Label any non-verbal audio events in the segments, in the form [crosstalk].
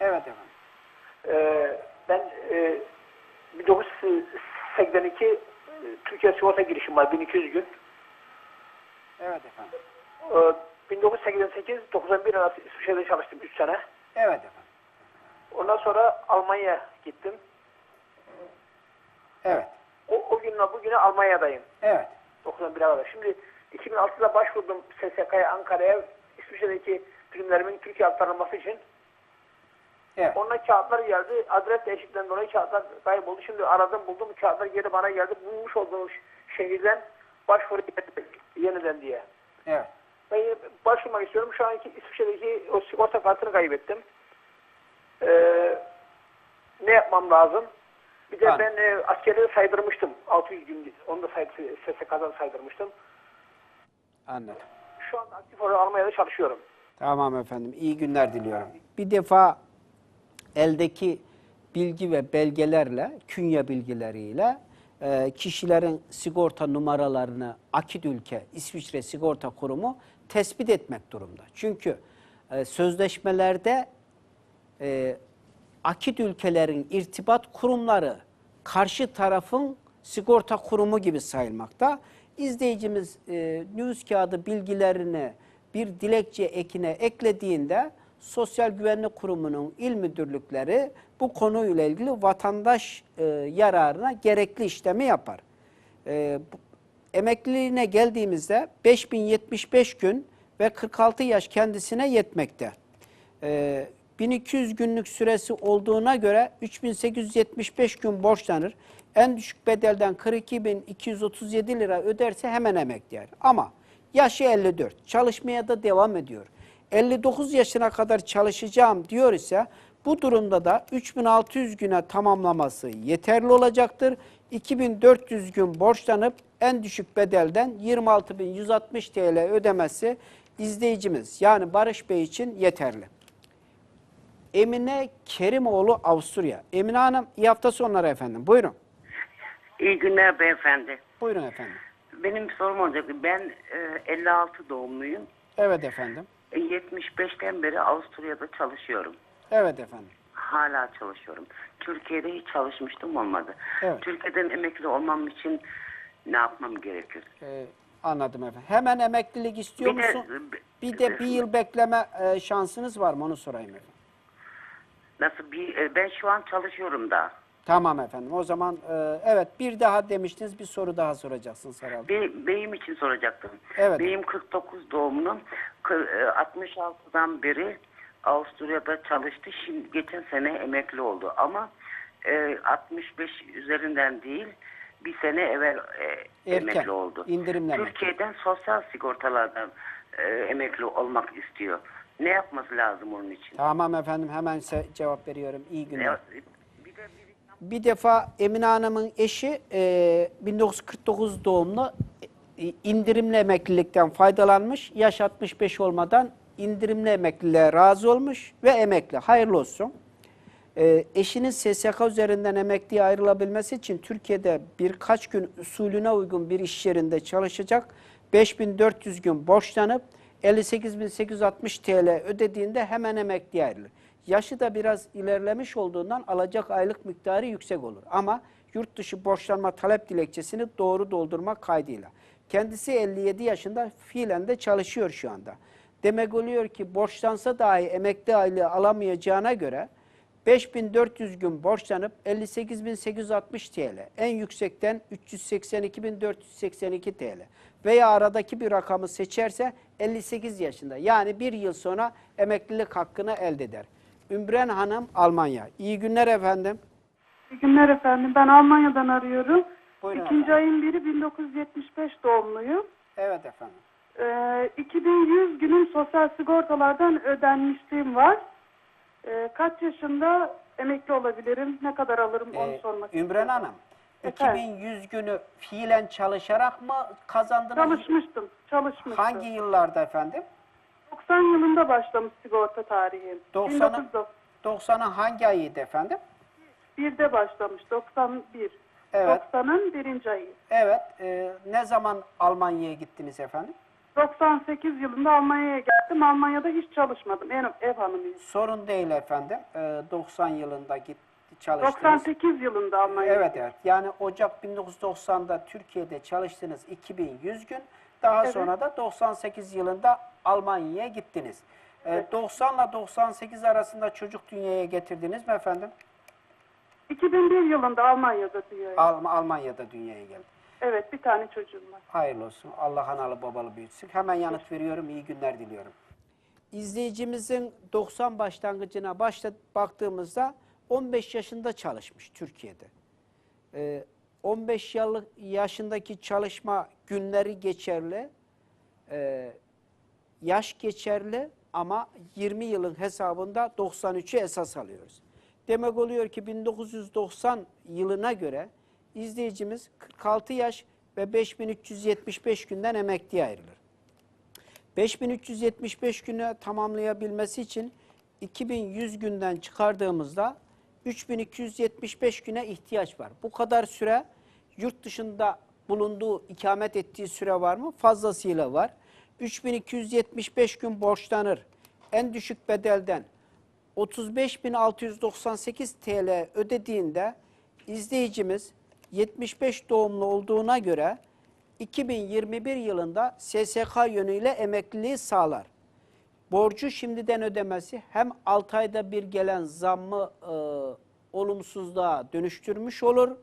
Evet efendim. Ee, ben e, 1982 e, Türkiye sigorta girişim var 1200 gün. Evet efendim. Ee, 1988-91 arası İsviçre'de çalıştım 3 sene. Evet efendim. Ondan sonra Almanya'ya gittim. Evet. O, o günle bugüne Almanya'dayım. Evet. 91'e kadar. Şimdi 2006'da başvurdum SSK'ya Ankara'ya İsviçre'deki primlerimin Türkiye aktarılması için. Evet. Onunla kağıtlar geldi. Adres değişikliğinden dolayı kağıtlar kayboldu. Şimdi aradım buldum. Kağıtlar geri bana geldi. Bulmuş olduğum şehirden başvuru yeniden diye. Evet. Ben başvurmak istiyorum. Şu anki İsviçre'deki o sigorta kartını kaybettim. Ee, ne yapmam lazım? Bir de Anladım. ben e, askerleri saydırmıştım. 600 gün. Onu da SSK'dan saydırmıştım. Anladım. Şu an aktif olarak Almanya'da çalışıyorum. Tamam efendim. İyi günler diliyorum. Bir defa eldeki bilgi ve belgelerle, künye bilgileriyle e, kişilerin sigorta numaralarını Akit Ülke İsviçre Sigorta Kurumu tespit etmek durumda. Çünkü e, sözleşmelerde e, akit ülkelerin irtibat kurumları karşı tarafın sigorta kurumu gibi sayılmakta. İzleyicimiz e, nüfus kağıdı bilgilerini bir dilekçe ekine eklediğinde Sosyal Güvenlik Kurumu'nun il müdürlükleri bu konuyla ilgili vatandaş e, yararına gerekli işlemi yapar. E, emekliliğine geldiğimizde 5075 gün ve 46 yaş kendisine yetmekte. Ee, 1200 günlük süresi olduğuna göre 3875 gün borçlanır. En düşük bedelden 42.237 lira öderse hemen emekli yer. Ama yaşı 54, çalışmaya da devam ediyor. 59 yaşına kadar çalışacağım diyor ise bu durumda da 3600 güne tamamlaması yeterli olacaktır. 2400 gün borçlanıp en düşük bedelden 26.160 TL ödemesi izleyicimiz yani Barış Bey için yeterli. Emine Kerimoğlu Avusturya. Emine Hanım iyi hafta sonları efendim. Buyurun. İyi günler beyefendi. Buyurun efendim. Benim sorum olacak. Ben e, 56 doğumluyum. Evet efendim. E, 75'ten beri Avusturya'da çalışıyorum. Evet efendim. Hala çalışıyorum. Türkiye'de hiç çalışmıştım olmadı. Evet. Türkiye'den emekli olmam için ne yapmam gerekir? Ee, anladım efendim. Hemen emeklilik istiyor Bir de- musun? bir de bir yıl bekleme e, şansınız var mı onu sorayım efendim. Nasıl bir e, ben şu an çalışıyorum da. Tamam efendim. O zaman e, evet bir daha demiştiniz bir soru daha soracaksınız herhalde. Be, beyim için soracaktım. Evet. Beyim 49 doğumlu. Kı- e, 66'dan beri Avusturya'da çalıştı. Şimdi geçen sene emekli oldu. Ama e, 65 üzerinden değil bir sene evvel e, Erken, emekli oldu. indirimli emekli. Türkiye'den sosyal sigortalardan e, emekli olmak istiyor. Ne yapması lazım onun için? Tamam efendim hemen cevap veriyorum. İyi günler. Ne- bir de bir Bir defa Emine Hanım'ın eşi e, 1949 doğumlu e, indirimli emeklilikten faydalanmış. Yaş 65 olmadan indirimli emekliliğe razı olmuş ve emekli. Hayırlı olsun. E, eşinin SSK üzerinden emekliye ayrılabilmesi için Türkiye'de birkaç gün usulüne uygun bir iş yerinde çalışacak. 5400 gün borçlanıp 58.860 TL ödediğinde hemen emekliye ayrılır. Yaşı da biraz ilerlemiş olduğundan alacak aylık miktarı yüksek olur. Ama yurt dışı borçlanma talep dilekçesini doğru doldurmak kaydıyla. Kendisi 57 yaşında fiilen de çalışıyor şu anda. Demek oluyor ki borçlansa dahi emekli aylığı alamayacağına göre 5400 gün borçlanıp 58.860 TL, en yüksekten 382.482 TL veya aradaki bir rakamı seçerse 58 yaşında yani bir yıl sonra emeklilik hakkını elde eder. Ümbren Hanım Almanya. İyi günler efendim. İyi günler efendim. Ben Almanya'dan arıyorum. Buyurun İkinci efendim. ayın biri 1975 doğumluyum. Evet efendim. Ee, 2100 günün sosyal sigortalardan ödenmişliğim var. Ee, kaç yaşında emekli olabilirim? Ne kadar alırım onu Ee, sormak istiyorum. Hanım, Efendim? 2100 günü fiilen çalışarak mı kazandınız? Çalışmıştım. Çalışmıştım. Hangi yıllarda efendim? 90 yılında başlamış sigorta tarihim. 90'ın 90'ın hangi ayıydı efendim? 1901'de başlamış. 91. Evet. 90'ın birinci ayı. Evet. e, ne zaman Almanya'ya gittiniz efendim? 98 yılında Almanya'ya geldim. Almanya'da hiç çalışmadım. Ev, ev hanımıyım. Sorun değil efendim. Ee, 90 yılında gitti çalıştınız. 98 yılında Almanya'ya Evet evet. Yani Ocak 1990'da Türkiye'de çalıştınız 2100 gün. Daha Evet. sonra da 98 yılında Almanya'ya gittiniz. Ee, 90 ile 98 arasında çocuk dünyaya getirdiniz mi efendim? 2001 yılında Almanya'da diyor. Al- Almanya'da dünyaya geldi. Evet bir tane çocuğum var. Hayırlı olsun. Allah analı babalı büyütsün. Hemen yanıt veriyorum. İyi günler diliyorum. İzleyicimizin 90 başlangıcına başla baktığımızda 15 yaşında çalışmış Türkiye'de. Ee, 15 yıllık yaşındaki çalışma günleri geçerli, ee, yaş geçerli ama 20 yılın hesabında 93'ü esas alıyoruz. Demek oluyor ki 1990 yılına göre izleyicimiz 46 yaş ve 5375 günden emekliye ayrılır. 5375 günü tamamlayabilmesi için 2100 günden çıkardığımızda 3275 güne ihtiyaç var. Bu kadar süre yurt dışında bulunduğu, ikamet ettiği süre var mı? Fazlasıyla var. 3275 gün borçlanır. En düşük bedelden 35.698 TL ödediğinde izleyicimiz 75 doğumlu olduğuna göre 2021 yılında SSK yönüyle emekliliği sağlar. Borcu şimdiden ödemesi hem 6 ayda bir gelen zammı e, olumsuzluğa dönüştürmüş olur.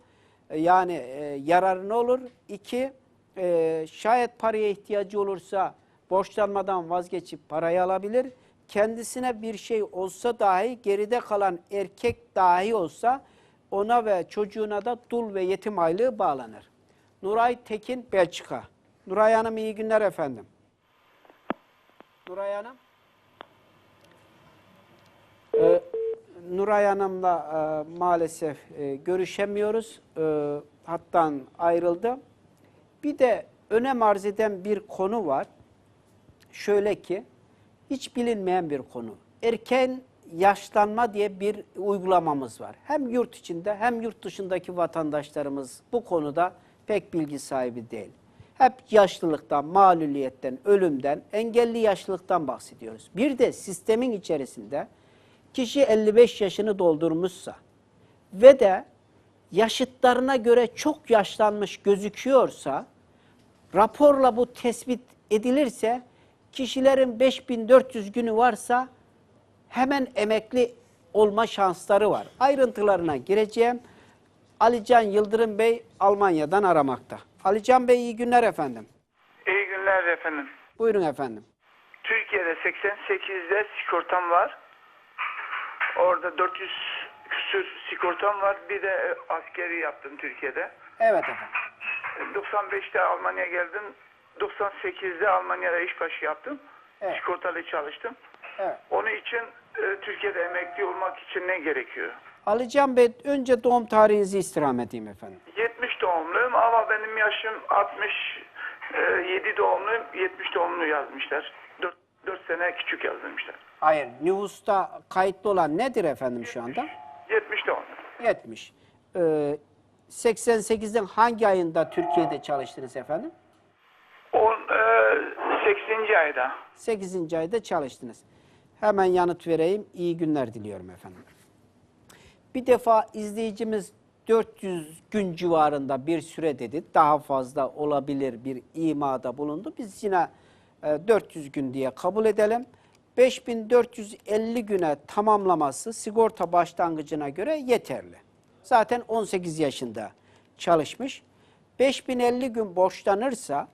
E, yani e, yararını olur. İki, e, şayet paraya ihtiyacı olursa borçlanmadan vazgeçip parayı alabilir. Kendisine bir şey olsa dahi geride kalan erkek dahi olsa ona ve çocuğuna da dul ve yetim aylığı bağlanır. Nuray Tekin, Belçika. Nuray Hanım iyi günler efendim. Nuray Hanım. Ee, Nuray Hanım'la e, maalesef e, görüşemiyoruz. E, hattan ayrıldı. Bir de önem arz eden bir konu var. Şöyle ki, hiç bilinmeyen bir konu. Erken yaşlanma diye bir uygulamamız var. Hem yurt içinde hem yurt dışındaki vatandaşlarımız bu konuda pek bilgi sahibi değil. Hep yaşlılıktan, maluliyetten, ölümden, engelli yaşlılıktan bahsediyoruz. Bir de sistemin içerisinde kişi 55 yaşını doldurmuşsa ve de yaşıtlarına göre çok yaşlanmış gözüküyorsa raporla bu tespit edilirse kişilerin 5400 günü varsa hemen emekli olma şansları var. Ayrıntılarına gireceğim. Alican Yıldırım Bey Almanya'dan aramakta. Alican Bey iyi günler efendim. İyi günler efendim. Buyurun efendim. Türkiye'de 88'de sigortam var. Orada 400 küsür sigortam var. Bir de e, askeri yaptım Türkiye'de. Evet efendim. E, 95'te Almanya'ya geldim. 98'de Almanya'da işbaşı yaptım. Evet. Sigortalı çalıştım. Evet. Onun için e, Türkiye'de emekli olmak için ne gerekiyor? Alican Bey önce doğum tarihinizi istirham edeyim efendim. 70 doğumluyum ama benim yaşım 67 doğumluyum. 70 doğumlu yazmışlar. 4, 4 sene küçük yazmışlar. Hayır, nüfusta kayıtlı olan nedir efendim şu anda? 70 doğumlu. 70. Ee, 88'in hangi ayında Türkiye'de çalıştınız efendim? 10, e, 80. ayda. 8. ayda çalıştınız. Hemen yanıt vereyim. İyi günler diliyorum efendim. Bir defa izleyicimiz 400 gün civarında bir süre dedi. Daha fazla olabilir bir imada bulundu. Biz yine 400 gün diye kabul edelim. 5450 güne tamamlaması sigorta başlangıcına göre yeterli. Zaten 18 yaşında çalışmış. 5050 gün borçlanırsa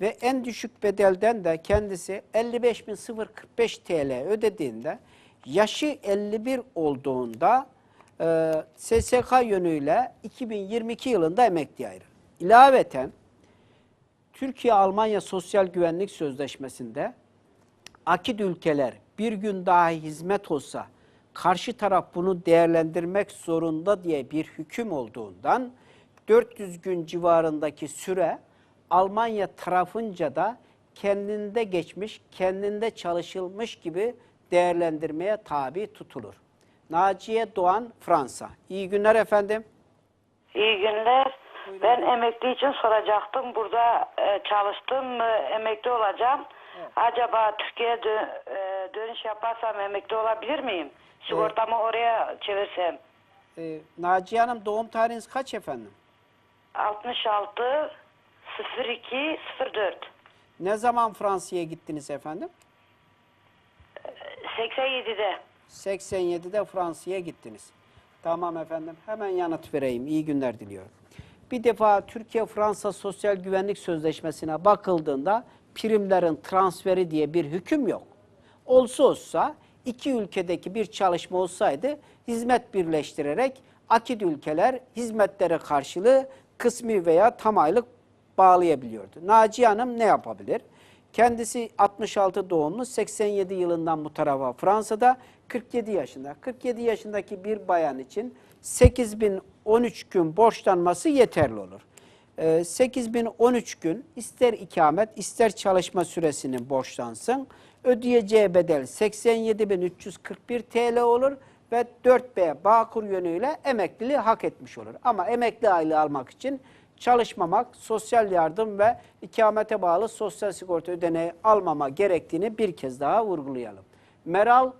ve en düşük bedelden de kendisi 55.045 TL ödediğinde yaşı 51 olduğunda e, SSK yönüyle 2022 yılında emekli ayrılır. İlaveten Türkiye-Almanya Sosyal Güvenlik Sözleşmesi'nde akit ülkeler bir gün dahi hizmet olsa karşı taraf bunu değerlendirmek zorunda diye bir hüküm olduğundan 400 gün civarındaki süre Almanya tarafınca da kendinde geçmiş, kendinde çalışılmış gibi değerlendirmeye tabi tutulur. Naciye Doğan, Fransa. İyi günler efendim. İyi günler. Ben emekli için soracaktım. Burada e, çalıştım, e, emekli olacağım. Acaba Türkiye'ye dö- e, dönüş yaparsam emekli olabilir miyim? Sigortamı oraya çevirsem. Ee, Naciye Hanım doğum tarihiniz kaç efendim? 66 02 04 Ne zaman Fransa'ya gittiniz efendim? 87'de. 87'de Fransa'ya gittiniz. Tamam efendim. Hemen yanıt vereyim. İyi günler diliyorum. Bir defa Türkiye-Fransa Sosyal Güvenlik Sözleşmesi'ne bakıldığında primlerin transferi diye bir hüküm yok. Olsa olsa iki ülkedeki bir çalışma olsaydı hizmet birleştirerek akit ülkeler hizmetleri karşılığı kısmi veya tam aylık bağlayabiliyordu. Naciye Hanım ne yapabilir? Kendisi 66 doğumlu, 87 yılından bu tarafa Fransa'da 47 yaşında. 47 yaşındaki bir bayan için 8013 gün borçlanması yeterli olur. Ee, 8013 gün ister ikamet ister çalışma süresini borçlansın. Ödeyeceği bedel 87.341 TL olur ve 4B Bağkur yönüyle emekliliği hak etmiş olur. Ama emekli aylığı almak için çalışmamak, sosyal yardım ve ikamete bağlı sosyal sigorta ödeneği almama gerektiğini bir kez daha vurgulayalım. Meral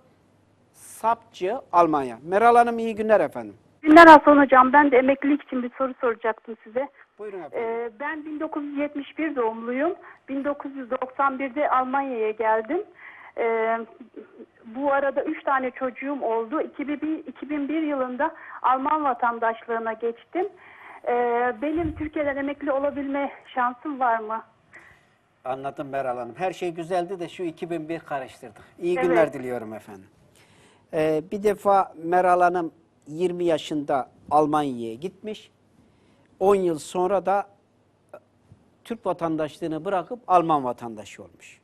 Sapçı, Almanya. Meral Hanım iyi günler efendim. Günler Hasan Hocam. Ben de emeklilik için bir soru soracaktım size. Buyurun efendim. Ee, ben 1971 doğumluyum. 1991'de Almanya'ya geldim. Ee, bu arada 3 tane çocuğum oldu. 2001, 2001 yılında Alman vatandaşlığına geçtim. Ee, benim Türkiye'den emekli olabilme şansım var mı? Anladım Meral Hanım. Her şey güzeldi de şu 2001 karıştırdık. İyi Evet. günler diliyorum efendim. Ee, bir defa Meral Hanım 20 yaşında Almanya'ya gitmiş. 10 yıl sonra da Türk vatandaşlığını bırakıp Alman vatandaşı olmuş.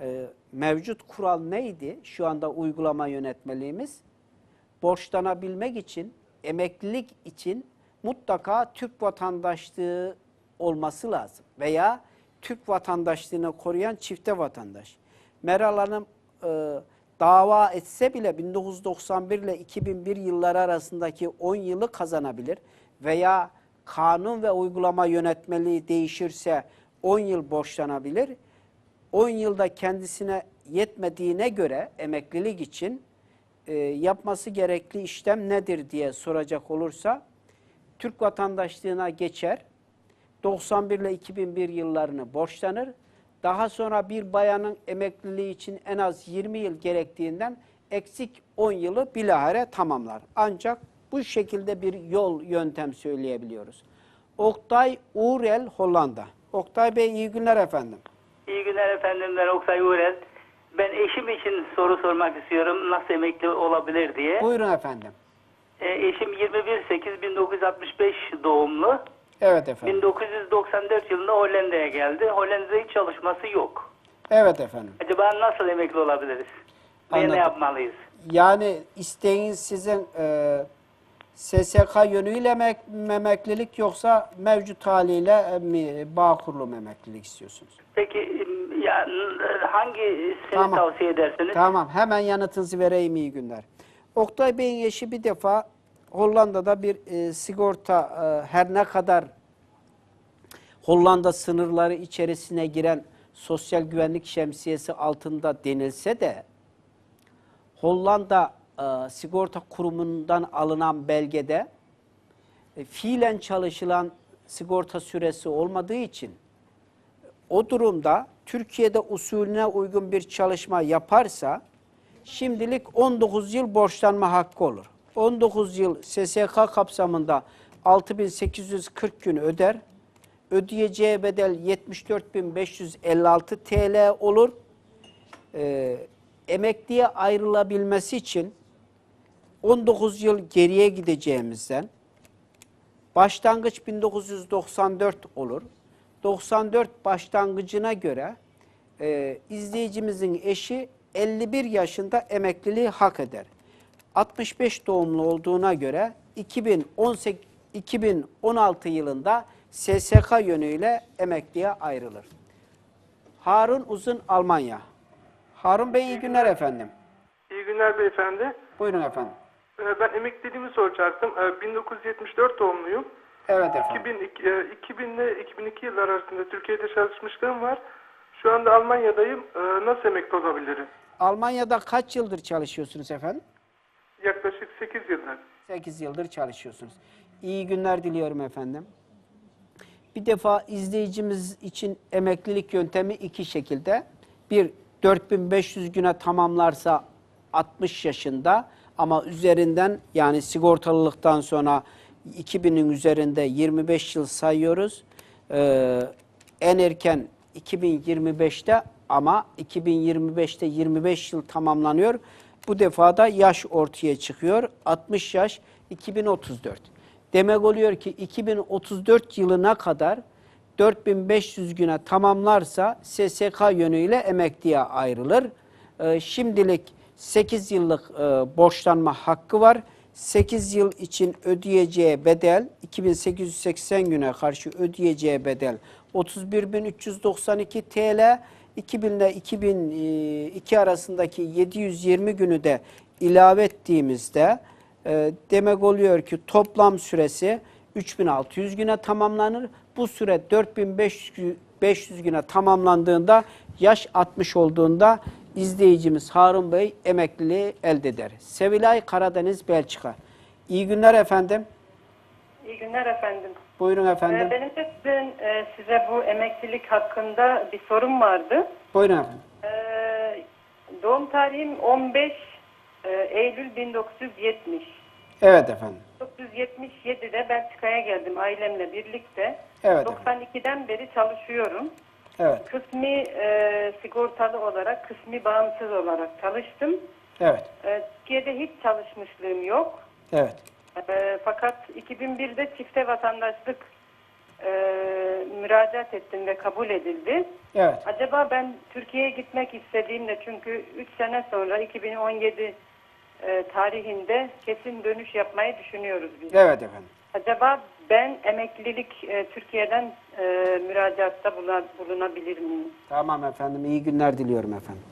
Ee, mevcut kural neydi? Şu anda uygulama yönetmeliğimiz borçlanabilmek için, emeklilik için mutlaka Türk vatandaşlığı olması lazım. Veya Türk vatandaşlığını koruyan çifte vatandaş. Meral Hanım e, dava etse bile 1991 ile 2001 yılları arasındaki 10 yılı kazanabilir. Veya kanun ve uygulama yönetmeliği değişirse 10 yıl borçlanabilir. 10 yılda kendisine yetmediğine göre emeklilik için e, yapması gerekli işlem nedir diye soracak olursa Türk vatandaşlığına geçer. 91 ile 2001 yıllarını borçlanır. Daha sonra bir bayanın emekliliği için en az 20 yıl gerektiğinden eksik 10 yılı bilahare tamamlar. Ancak bu şekilde bir yol yöntem söyleyebiliyoruz. Oktay Uğrel Hollanda. Oktay Bey iyi günler efendim. İyi günler efendim ben Oksay Uğrel. Ben eşim için soru sormak istiyorum nasıl emekli olabilir diye. Buyurun efendim. E, eşim 21-8-1965 doğumlu. Evet efendim. 1994 yılında Hollanda'ya geldi. Hollanda'da hiç çalışması yok. Evet efendim. Acaba nasıl emekli olabiliriz? Ve Anladım. ne yapmalıyız? Yani isteğiniz sizin e, SSK yönüyle emek- emeklilik yoksa mevcut haliyle e, mi Bağkurlu mu emeklilik istiyorsunuz? Peki ya, hangi seni Tamam. tavsiye edersiniz? Tamam hemen yanıtınızı vereyim iyi günler. Oktay Bey'in eşi bir defa Hollanda'da bir e, sigorta e, her ne kadar Hollanda sınırları içerisine giren sosyal güvenlik şemsiyesi altında denilse de Hollanda e, sigorta kurumundan alınan belgede e, fiilen çalışılan sigorta süresi olmadığı için o durumda Türkiye'de usulüne uygun bir çalışma yaparsa şimdilik 19 yıl borçlanma hakkı olur. 19 yıl SSK kapsamında 6840 gün öder. Ödeyeceği bedel 74.556 TL olur. Ee, emekliye ayrılabilmesi için 19 yıl geriye gideceğimizden Başlangıç 1994 olur. 94 başlangıcına göre e, izleyicimizin eşi 51 yaşında emekliliği hak eder. 65 doğumlu olduğuna göre 2018 2016 yılında SSK yönüyle emekliye ayrılır. Harun Uzun Almanya. Harun Bey iyi günler efendim. İyi günler beyefendi. Buyurun efendim. Ee, Ben emekliliğimi soracaktım. Ee, 1974 doğumluyum. Evet efendim. 2002, e, 2000 ile 2002 yıllar arasında Türkiye'de çalışmışlığım var. Şu anda Almanya'dayım. E, Nasıl emekli olabilirim? Almanya'da kaç yıldır çalışıyorsunuz efendim? Yaklaşık 8 yıldır. 8 yıldır çalışıyorsunuz. İyi günler diliyorum efendim. Bir defa izleyicimiz için emeklilik yöntemi iki şekilde. Bir 4500 güne tamamlarsa 60 yaşında ama üzerinden yani sigortalılıktan sonra 2000'in üzerinde 25 yıl sayıyoruz. Ee, en erken 2025'te ama 2025'te 25 yıl tamamlanıyor. Bu defa da yaş ortaya çıkıyor. 60 yaş 2034. Demek oluyor ki 2034 yılına kadar 4500 güne tamamlarsa SSK yönüyle emekliye ayrılır. Ee, şimdilik 8 yıllık e, borçlanma hakkı var. 8 yıl için ödeyeceği bedel 2880 güne karşı ödeyeceği bedel 31.392 TL. 2000 ile 2002 arasındaki 720 günü de ilave ettiğimizde e, demek oluyor ki toplam süresi 3600 güne tamamlanır. Bu süre 4500 500 güne tamamlandığında yaş 60 olduğunda izleyicimiz Harun Bey emekliliği elde eder. Sevilay Karadeniz Belçika. İyi günler efendim. İyi günler efendim. Buyurun efendim. Ee, Benim de sizin, e, size bu emeklilik hakkında bir sorum vardı. Buyurun efendim. Ee, Doğum tarihim 15 e, Eylül 1970. Evet efendim. 1977'de Belçika'ya geldim ailemle birlikte. Evet 92'den beri çalışıyorum. Evet. Kısmi e, sigortalı olarak, kısmi bağımsız olarak çalıştım. Evet. E, Türkiye'de hiç çalışmışlığım yok. Evet. E, fakat 2001'de çifte vatandaşlık e, müracaat ettim ve kabul edildi. Evet. Acaba ben Türkiye'ye gitmek istediğimde çünkü 3 sene sonra 2017 e, tarihinde kesin dönüş yapmayı düşünüyoruz biz. Evet efendim. Acaba ben emeklilik e, Türkiye'den e, müracaatta bulunabilir miyim? Tamam efendim. İyi günler diliyorum efendim.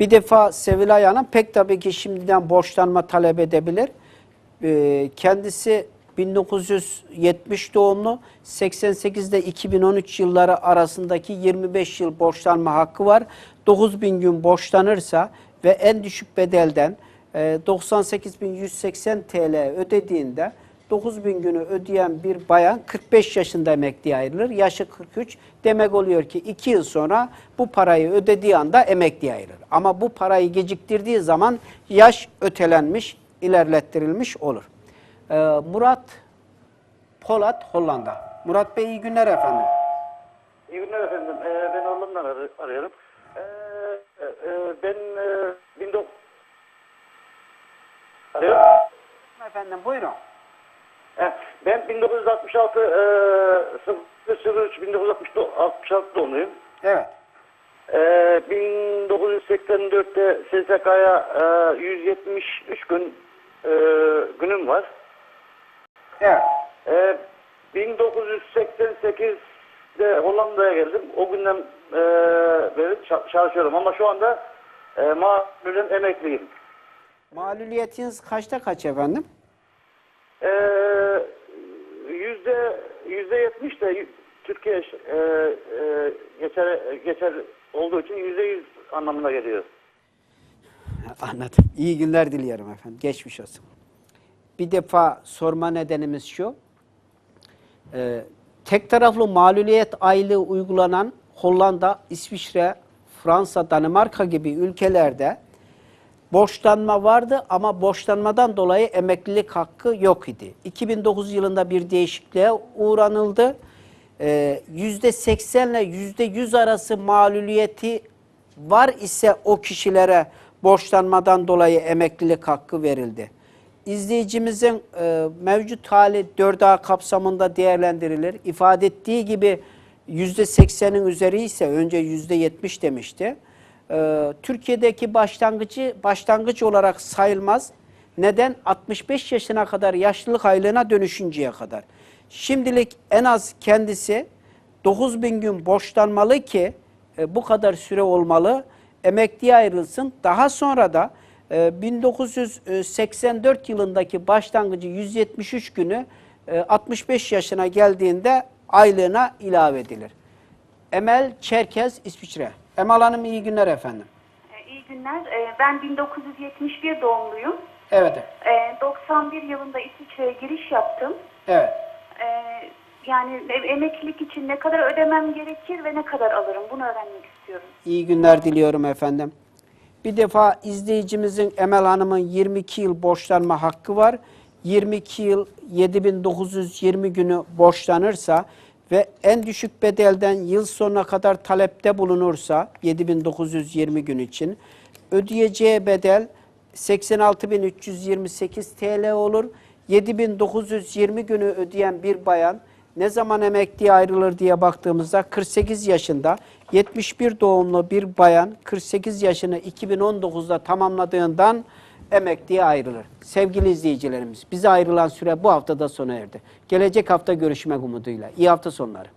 Bir defa Sevilay Hanım pek tabii ki şimdiden borçlanma talep edebilir. Ee, kendisi 1970 doğumlu, 88'de 2013 yılları arasındaki 25 yıl borçlanma hakkı var. 9000 gün borçlanırsa ve en düşük bedelden e, 98.180 TL ödediğinde 9000 günü ödeyen bir bayan 45 yaşında emekliye ayrılır. Yaşı 43. Demek oluyor ki 2 yıl sonra bu parayı ödediği anda emekliye ayrılır. Ama bu parayı geciktirdiği zaman yaş ötelenmiş, ilerlettirilmiş olur. Ee, Murat Polat, Hollanda. Murat Bey iyi günler efendim. İyi günler efendim. Ee, ben Hollanda'dan ar- arıyorum. Ee, e, e, ben e, 19... Alo? Efendim buyurun. Ben 1966 e, 03 1966 doğumluyum. Evet. Ee, 1984'te SSK'ya e, 173 gün e, günüm var. Evet. Ee, 1988'de Hollanda'ya geldim. O günden e, beri ça- çalışıyorum ama şu anda e, malulen emekliyim. Maluliyetiniz kaçta kaç efendim? Ee, yüzde yüzde yetmiş de Türkiye e, e, geçer geçer olduğu için yüzde yüz anlamına geliyor. [laughs] Anladım. İyi günler diliyorum efendim. Geçmiş olsun. Bir defa sorma nedenimiz şu. Ee, tek taraflı mağluliyet aylığı uygulanan Hollanda, İsviçre, Fransa, Danimarka gibi ülkelerde borçlanma vardı ama borçlanmadan dolayı emeklilik hakkı yok idi. 2009 yılında bir değişikliğe uğranıldı. Ee, %80 ile %100 arası mağluliyeti var ise o kişilere borçlanmadan dolayı emeklilik hakkı verildi. İzleyicimizin e, mevcut hali 4A kapsamında değerlendirilir. İfade ettiği gibi %80'in üzeri ise önce %70 demişti. Ee, Türkiye'deki başlangıcı başlangıç olarak sayılmaz. Neden? 65 yaşına kadar yaşlılık aylığına dönüşünceye kadar. Şimdilik en az kendisi 9000 gün borçlanmalı ki e, bu kadar süre olmalı. Emekliye ayrılsın. Daha sonra da e, 1984 yılındaki başlangıcı 173 günü e, 65 yaşına geldiğinde aylığına ilave edilir. Emel Çerkez, İsviçre. Emel Hanım iyi günler efendim. İyi günler. Ben 1971 doğumluyum. Evet, Ee, 91 yılında İsviçre'ye giriş yaptım. evet. Yani e- emeklilik için ne kadar ödemem gerekir ve ne kadar alırım bunu öğrenmek istiyorum. İyi günler diliyorum efendim. Bir defa izleyicimizin Emel Hanım'ın 22 yıl borçlanma hakkı var. 22 yıl 7920 günü borçlanırsa ve en düşük bedelden yıl sonuna kadar talepte bulunursa 7920 gün için ödeyeceği bedel 86.328 TL olur. 7920 günü ödeyen bir bayan ne zaman emekliye ayrılır diye baktığımızda 48 yaşında 71 doğumlu bir bayan 48 yaşını 2019'da tamamladığından emekliye ayrılır. Sevgili izleyicilerimiz bize ayrılan süre bu haftada sona erdi. Gelecek hafta görüşmek umuduyla. İyi hafta sonları.